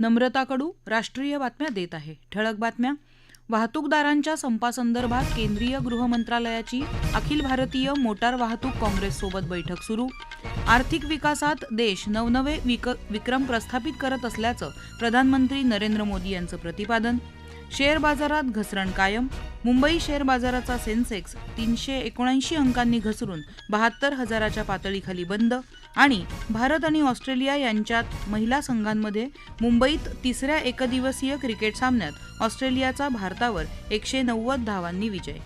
नम्रता कडू राष्ट्रीय बातम्या देत आहे. ठळक बातम्या. वाहतूकदारांच्या संपासंदर्भात केंद्रीय गृह मंत्रालयाची अखिल भारतीय मोटार वाहतूक काँग्रेससोबत बैठक सुरू. आर्थिक विकासात देश नवनवे विक विक्रम प्रस्थापित करत असल्याचं प्रधानमंत्री नरेंद्र मोदी यांचं प्रतिपादन. शेअर बाजारात घसरण कायम. मुंबई शेअर बाजाराचा सेन्सेक्स तीनशे एकोणऐंशी अंकांनी घसरून बहात्तर हजाराच्या पातळीखाली बंद. आणि भारत आणि ऑस्ट्रेलिया यांच्यात महिला संघांमध्ये मुंबईत तिसऱ्या एकदिवसीय क्रिकेट सामन्यात ऑस्ट्रेलियाचा भारतावर एकशे नव्वद धावांनी विजय.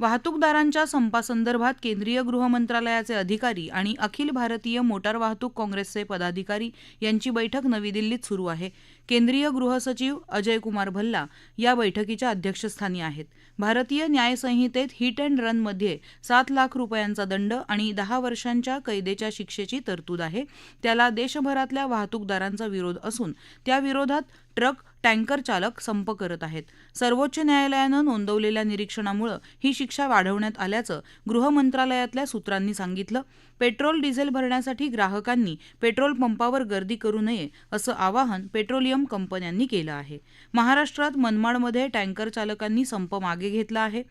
वाहतूकदारांच्या संपासंदर्भात केंद्रीय गृहमंत्रालयाचे अधिकारी आणि अखिल भारतीय मोटार वाहतूक काँग्रेसचे पदाधिकारी यांची बैठक नवी दिल्लीत सुरू आहे. केंद्रीय गृहसचिव अजय कुमार भल्ला या बैठकीच्या अध्यक्षस्थानी आहेत. भारतीय न्यायसंहितेत हिट अँड रनमध्ये सात लाख रुपयांचा दंड आणि दहा वर्षांच्या कैदेच्या शिक्षेची तरतूद आहे. त्याला देशभरातल्या वाहतूकदारांचा विरोध असून त्याविरोधात ट्रक टँकर चालक संप करत आहेत. सर्वोच्च न्यायालयानं नोंदवलेल्या निरीक्षणामुळं ही शिक्षा वाढवण्यात आल्याचं गृहमंत्रालयातल्या सूत्रांनी सांगितलं. पेट्रोल डिझेल भरण्यासाठी ग्राहकांनी पेट्रोल पंपावर गर्दी करू नये असं आवाहन पेट्रोलियम पेट्रोलियम कंपन्यांनी केलं आहे. महाराष्ट्रात मनमाडमध्ये टँकर चालकांनी संप मागे घेतला आहे.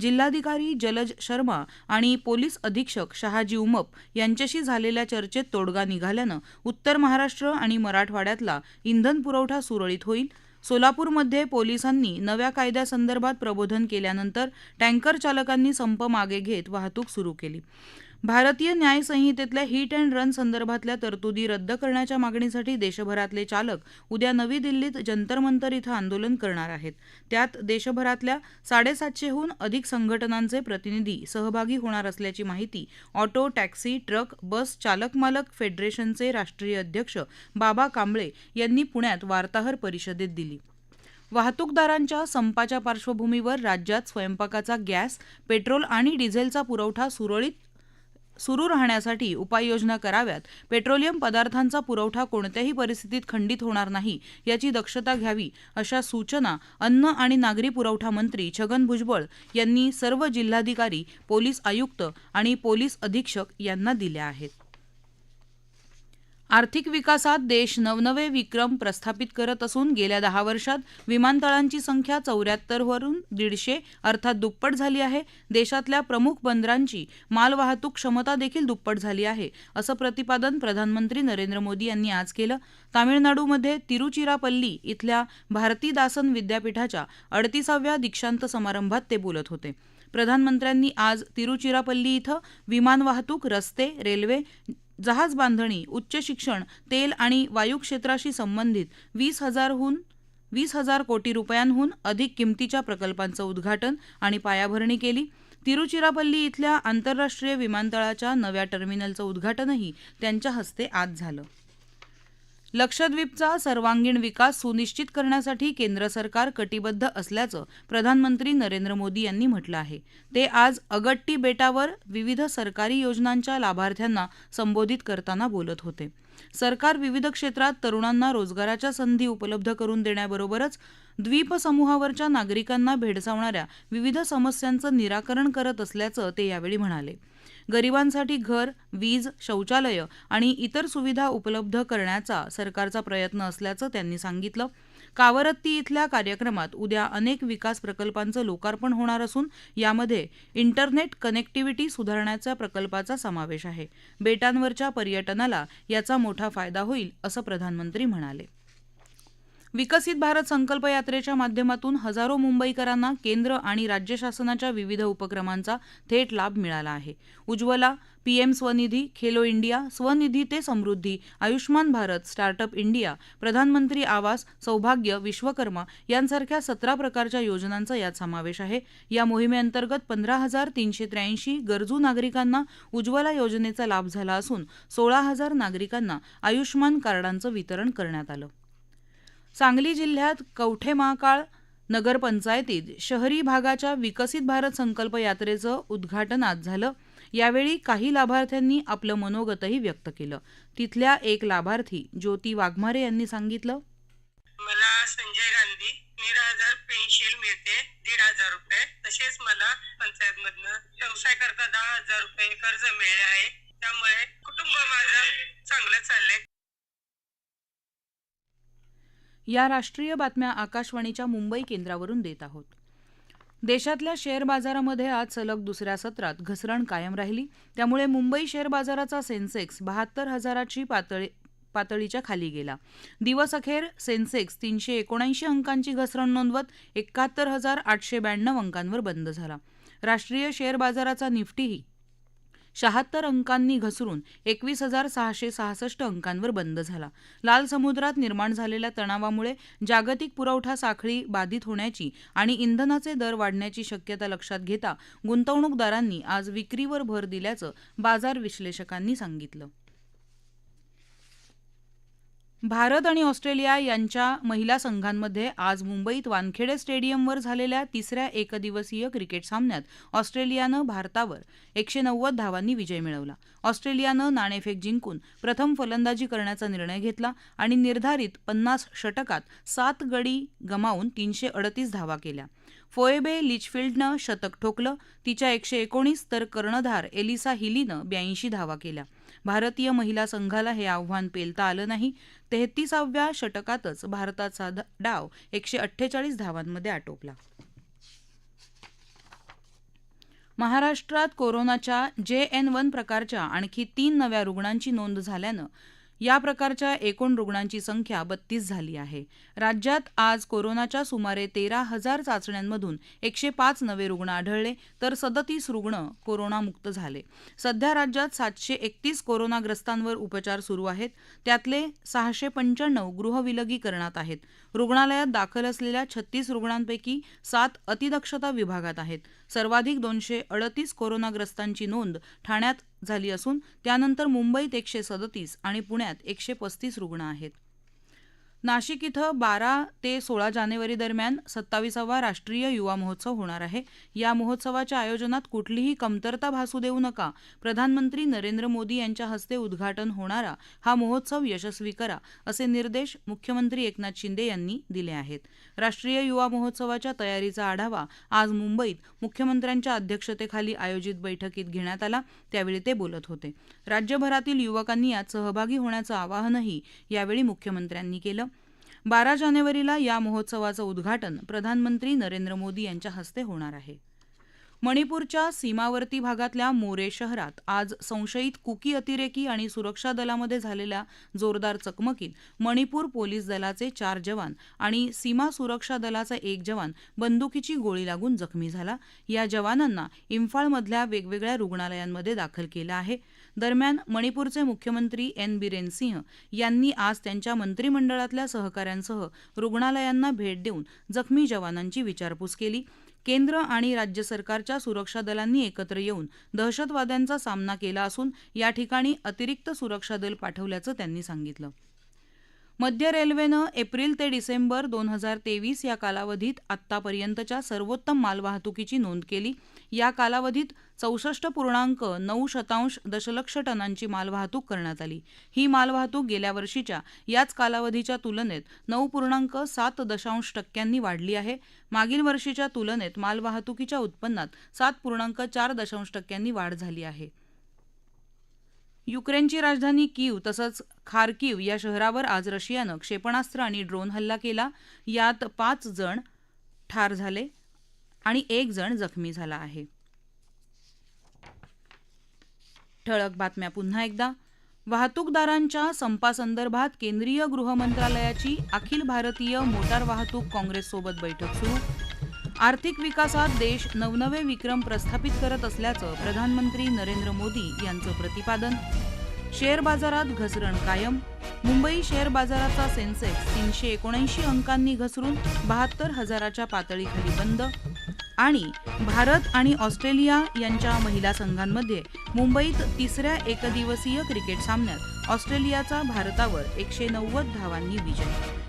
जिल्हाधिकारी जलज शर्मा आणि पोलीस अधीक्षक शहाजी उमप यांच्याशी झालेल्या चर्चेत तोडगा निघाल्यानं उत्तर महाराष्ट्र आणि मराठवाड्यातला इंधन पुरवठा सुरळीत होईल. सोलापूरमध्ये पोलिसांनी नव्या कायद्यासंदर्भात प्रबोधन केल्यानंतर टँकर चालकांनी संप मागे घेत वाहतूक सुरू केली. भारतीय न्याय संहितेतल्या हिट अँड रन संदर्भातल्या तरतुदी रद्द करण्याच्या मागणीसाठी देशभरातले चालक उद्या नवी दिल्लीत जंतर मंतर इथं आंदोलन करणार आहेत. त्यात देशभरातल्या साडेसातशेहून अधिक संघटनांचे प्रतिनिधी सहभागी होणार असल्याची माहिती ऑटो टॅक्सी ट्रक बस चालक मालक फेडरेशनचे राष्ट्रीय अध्यक्ष बाबा कांबळे यांनी पुण्यात वार्ताहर परिषदेत दिली. वाहतूकदारांच्या संपाच्या पार्श्वभूमीवर राज्यात स्वयंपाकाचा गॅस पेट्रोल आणि डिझेलचा पुरवठा सुरळीत सुरू राहण्यासाठी उपाययोजना कराव्यात. पेट्रोलियम पदार्थांचा पुरवठा कोणत्याही परिस्थितीत खंडित होणार नाही याची दक्षता घ्यावी अशा सूचना अन्न आणि नागरी पुरवठा मंत्री छगन भुजबळ यांनी सर्व जिल्हाधिकारी पोलीस आयुक्त आणि पोलीस अधीक्षक यांना दिल्या आहेत. आर्थिक विकासात देश नवनवे विक्रम प्रस्थापित करत असून गेल्या दहा वर्षात विमानतळांची संख्या चौऱ्याहत्तरवरून दीडशे अर्थात दुप्पट झाली आहे. देशातल्या प्रमुख बंदरांची मालवाहतूक क्षमता देखील दुप्पट झाली आहे असं प्रतिपादन प्रधानमंत्री नरेंद्र मोदी यांनी आज केलं. तामिळनाडूमध्ये तिरुचिरापल्ली इथल्या भारतीदासन विद्यापीठाच्या अडतीसाव्या दीक्षांत समारंभात ते बोलत होते. प्रधानमंत्र्यांनी आज तिरुचिरापल्ली इथं विमान वाहतूक रस्ते रेल्वे जहाज बांधणी उच्च शिक्षण तेल आणि वायू क्षेत्राशी संबंधित वीस हजारहून वीस हजार कोटी रुपयांहून अधिक किमतीच्या प्रकल्पांचं उद्घाटन आणि पायाभरणी केली. तिरुचिरापल्ली इथल्या आंतरराष्ट्रीय विमानतळाच्या नव्या टर्मिनलचं उद्घाटनही त्यांच्या हस्ते आज झालं. लक्षद्वीपचा सर्वांगीण विकास सुनिश्चित करण्यासाठी केंद्र सरकार कटिबद्ध असल्याचं प्रधानमंत्री नरेंद्र मोदी यांनी म्हटलं आहे. ते आज अगट्टी बेटावर विविध सरकारी योजनांच्या लाभार्थ्यांना संबोधित करताना बोलत होते. सरकार विविध क्षेत्रात तरुणांना रोजगाराच्या संधी उपलब्ध करून देण्याबरोबरच द्वीपसमूहावरच्या नागरिकांना भेडसावणाऱ्या विविध समस्यांचं निराकरण करत असल्याचं ते यावेळी म्हणाले. गरिबांसाठी घर वीज शौचालयं आणि इतर सुविधा उपलब्ध करण्याचा सरकारचा प्रयत्न असल्याचं त्यांनी सांगितलं. कावरत्ती इथल्या कार्यक्रमात उद्या अनेक विकास प्रकल्पांचं लोकार्पण होणार असून यामध्ये इंटरनेट कनेक्टिव्हिटी सुधारण्याच्या प्रकल्पाचा समावेश आहे. बेटांवरच्या पर्यटनाला याचा मोठा फायदा होईल असं प्रधानमंत्री म्हणाले. विकसित भारत संकल्प यात्रेच्या माध्यमातून हजारो मुंबईकरांना केंद्र आणि राज्य शासनाच्या विविध उपक्रमांचा थेट लाभ मिळाला आहे. उज्ज्वला पीएम स्वनिधी खेलो इंडिया स्वनिधी ते समृद्धी आयुष्मान भारत स्टार्टअप इंडिया प्रधानमंत्री आवास सौभाग्य विश्वकर्मा यांसारख्या सतरा प्रकारच्या योजनांचा यात समावेश आहे. या मोहिमेअंतर्गत पंधरा हजार तीनशे त्र्याऐंशी गरजू नागरिकांना उज्ज्वला योजनेचा लाभ झाला असून सोळा हजार नागरिकांना आयुष्मान कार्डांचं वितरण करण्यात आलं. सांगली जिल्ह्यात कवठे महाकाळ नगरपंचायतीत शहरी भागाच्या विकसित भारत संकल्प यात्रेचं उद्घाटन आज झालं. यावेळी काही लाभार्थ्यांनी आपलं मनोगतही व्यक्त केलं. तिथल्या एक लाभार्थी ज्योती वाघमारे यांनी सांगितलं. मला संजय गांधी दीड हजार पेन्शिल मिळते दीड हजार रुपये. तसेच मला पंचायत मधनं व्यवसाय करता दहा हजार रुपये कर्ज मिळले आहे. त्यामुळे कुटुंब माझं चांगलं चाललंय. या राष्ट्रीय बातम्या आकाशवाणीच्या मुंबई केंद्रावरून देत आहोत. देशातल्या शेअर बाजारामध्ये आज सलग दुसऱ्या सत्रात घसरण कायम राहिली. त्यामुळे मुंबई शेअर बाजाराचा सेन्सेक्स बहात्तर हजाराची पातळी पातळीच्या खाली गेला. दिवस अखेर सेन्सेक्स तीनशे एकोणऐंशी अंकांची घसरण नोंदवत एकाहत्तर हजार आठशे ब्याण्णव अंकांवर बंद झाला. राष्ट्रीय शेअर बाजाराचा निफ्टीही शहात्तर अंकांनी घसरून एकवीस हजार सहाशे सहासष्ट अंकांवर बंद झाला. लाल समुद्रात निर्माण झालेल्या तणावामुळे जागतिक पुरवठा साखळी बाधित होण्याची आणि इंधनाचे दर वाढण्याची शक्यता लक्षात घेता गुंतवणूकदारांनी आज विक्रीवर भर दिल्याचं बाजार विश्लेषकांनी सांगितलं. भारत आणि ऑस्ट्रेलिया यांच्या महिला संघांमध्ये आज मुंबईत वानखेडे स्टेडियमवर झालेल्या तिसऱ्या एकदिवसीय क्रिकेट सामन्यात ऑस्ट्रेलियानं भारतावर एकशे नव्वद धावांनी विजय मिळवला. ऑस्ट्रेलियानं नाणेफेक जिंकून प्रथम फलंदाजी करण्याचा निर्णय घेतला आणि निर्धारित पन्नास षटकात सात गडी गमावून तीनशे अडतीस धावा केल्या. फोएबे लिचफिल्डनं शतक ठोकलं तिच्या एकशे एकोणीस तर कर्णधार एलिसा हिलीनं ब्याऐंशी धावा केल्या. भारतीय महिला संघाला हे आव्हान पेलता आलं नाही. तेहतीसाव्या षटकातच भारताचा डाव एकशे अठ्ठेचाळीस धावांमध्ये आटोपला. महाराष्ट्रात कोरोनाच्या जे एन वन प्रकारच्या आणखी तीन नव्या रुग्णांची नोंद झाल्यानं या प्रकारच्या एकूण रुग्णांची संख्या बत्तीस झाली आहे. राज्यात आज कोरोनाच्या सुमारे तेरा हजार चाचण्यांमधून एकशे पाच नवे रुग्ण आढळले तर सदतीस रुग्ण कोरोनामुक्त झाले. सध्या राज्यात सातशे एकतीस कोरोनाग्रस्तांवर उपचार सुरू आहेत. त्यातले सहाशे पंच्याण्णव गृहविलगीकरणात आहेत. रुग्णालयात दाखल असलेल्या छत्तीस रुग्णांपैकी सात अतिदक्षता विभागात आहेत. सर्वाधिक दोनशे अडतीस कोरोनाग्रस्तांची नोंद ठाण्यात झाली असून त्यानंतर मुंबईत एकशे सदतीस आणि पुण्यात एकशे पस्तीस रुग्ण आहेत. नाशिक इथं बारा ते सोळा जानेवारी दरम्यान सत्तावीसावा राष्ट्रीय युवा महोत्सव होणार आहे. या महोत्सवाच्या आयोजनात कुठलीही कमतरता भासू देऊ नका. प्रधानमंत्री नरेंद्र मोदी यांच्या हस्ते उद्घाटन होणारा हा महोत्सव यशस्वी करा असे निर्देश मुख्यमंत्री एकनाथ शिंदे यांनी दिले आहेत. राष्ट्रीय युवा महोत्सवाच्या तयारीचा आढावा आज मुंबईत मुख्यमंत्र्यांच्या अध्यक्षतेखाली आयोजित बैठकीत घेण्यात आला. त्यावेळी ते बोलत होते. राज्यभरातील युवकांनी यात सहभागी होण्याचं आवाहनही यावेळी मुख्यमंत्र्यांनी केलं. बारा जानेवारीला या महोत्सवाचं उद्घाटन प्रधानमंत्री नरेंद्र मोदी यांच्या हस्ते होणार आहे. मणिपूरच्या सीमावर्ती भागातल्या मोरे शहरात आज संशयित कुकी अतिरेकी आणि सुरक्षा दलामध्ये झालेल्या जोरदार चकमकीत मणिपूर पोलीस दलाचे चार जवान आणि सीमा सुरक्षा दलाचा एक जवान बंदुकीची गोळी लागून जखमी झाला. या जवानांना इम्फाळमधल्या वेगवेगळ्या रुग्णालयांमध्ये दाखल केलं आहे. दरम्यान मणिपूरचे मुख्यमंत्री एन बिरेन सिंह यांनी आज त्यांच्या मंत्रिमंडळातल्या सहकाऱ्यांसह रुग्णालयांना भेट देऊन जखमी जवानांची विचारपूस केली. केंद्र आणि राज्य सरकारच्या सुरक्षा दलांनी एकत्र येऊन दहशतवाद्यांचा सामना केला असून या ठिकाणी अतिरिक्त सुरक्षा दल पाठवल्याचं त्यांनी सांगितलं. मध्य रेल्वेनं एप्रिल ते डिसेंबर दोन हजार तेवीस या कालावधीत आत्तापर्यंतच्या सर्वोत्तम मालवाहतुकीची नोंद केली. या कालावधीत चौसष्ट पूर्णांक नऊ शतांश दशलक्ष टनांची मालवाहतूक करण्यात आली. ही मालवाहतूक गेल्या वर्षीच्या याच कालावधीच्या तुलनेत नऊ पूर्णांक सात दशांश टक्क्यांनी वाढली आहे. मागील वर्षीच्या तुलनेत मालवाहतुकीच्या उत्पन्नात सात पूर्णांक चार दशांश टक्क्यांनी वाढ झाली आहे. युक्रेनची राजधानी कीव तसंच खारकीव या शहरावर आज रशियानं क्षेपणास्त्र आणि ड्रोन हल्ला केला. यात पाच जण ठार झाले आणि एक जण जखमी झाला आहे. ठळक बातम्या पुन्हा एकदा. वाहतूकदारांच्या संपासंदर्भात केंद्रीय गृहमंत्रालयाची अखिल भारतीय मोटार वाहतूक काँग्रेससोबत बैठक सुरू. आर्थिक विकासात देश नवनवे विक्रम प्रस्थापित करत असल्याचं प्रधानमंत्री नरेंद्र मोदी यांचं प्रतिपादन. शेअर बाजारात घसरण कायम. मुंबई शेअर बाजाराचा सेन्सेक्स तीनशे एकोणऐंशी अंकांनी घसरून बहात्तर हजाराच्या पातळीखाली बंद. आणि भारत आणि ऑस्ट्रेलिया यांच्या महिला संघांमध्ये मुंबईत तिसऱ्या एकदिवसीय क्रिकेट सामन्यात ऑस्ट्रेलियाचा भारतावर एकशे नव्वद धावांनी विजय.